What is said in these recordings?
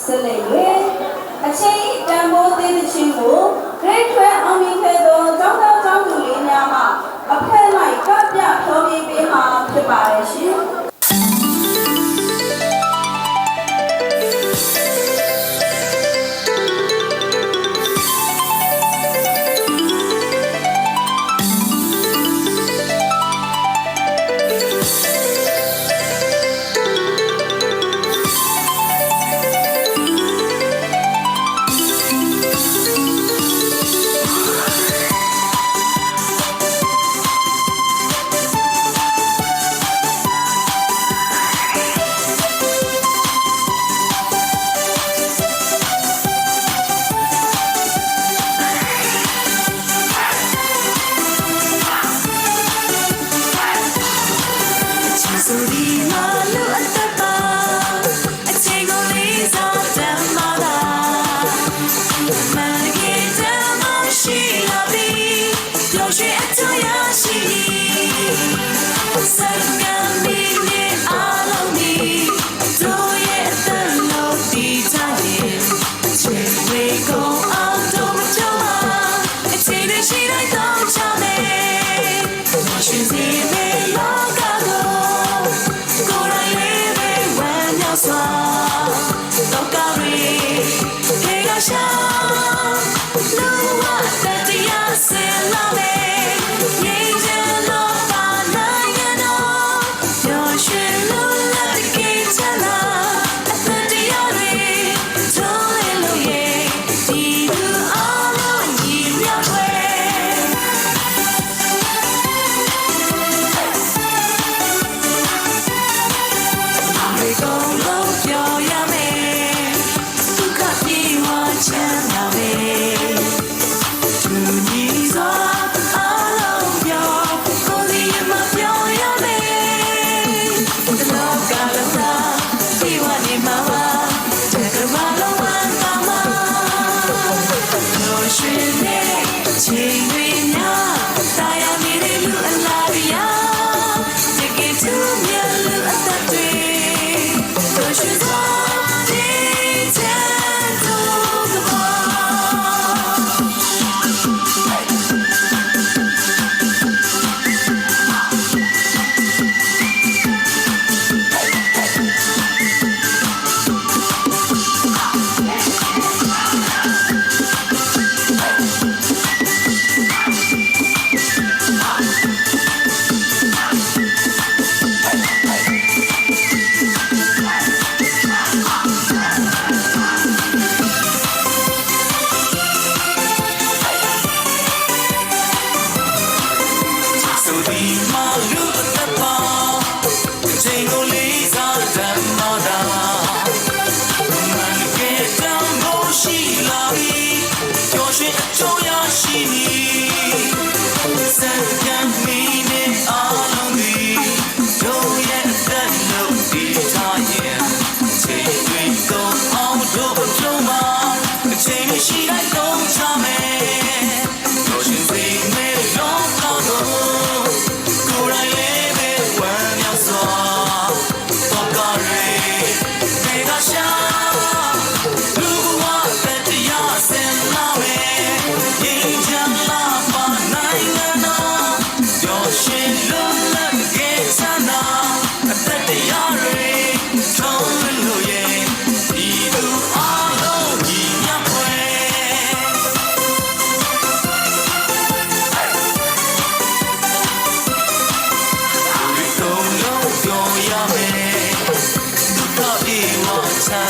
ဆက်လက်၍အချိန်တန်ဖိုးသေးသခြင်းကို grade 12အောင်မြင်ခဲ့သောကျောင်းသားကျောင်းသူလေးများမှအဖက်လိုက်ပြပြဖြောပြပေးမှာဖြစ်ပါရဲ့ရှင် 夢なさよ My. mine.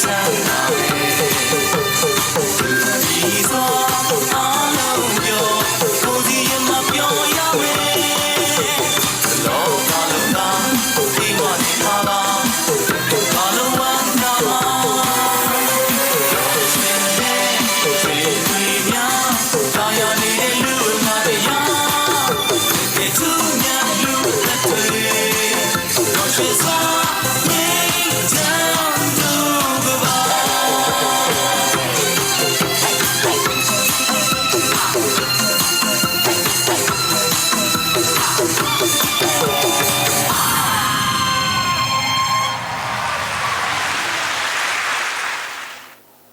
so long.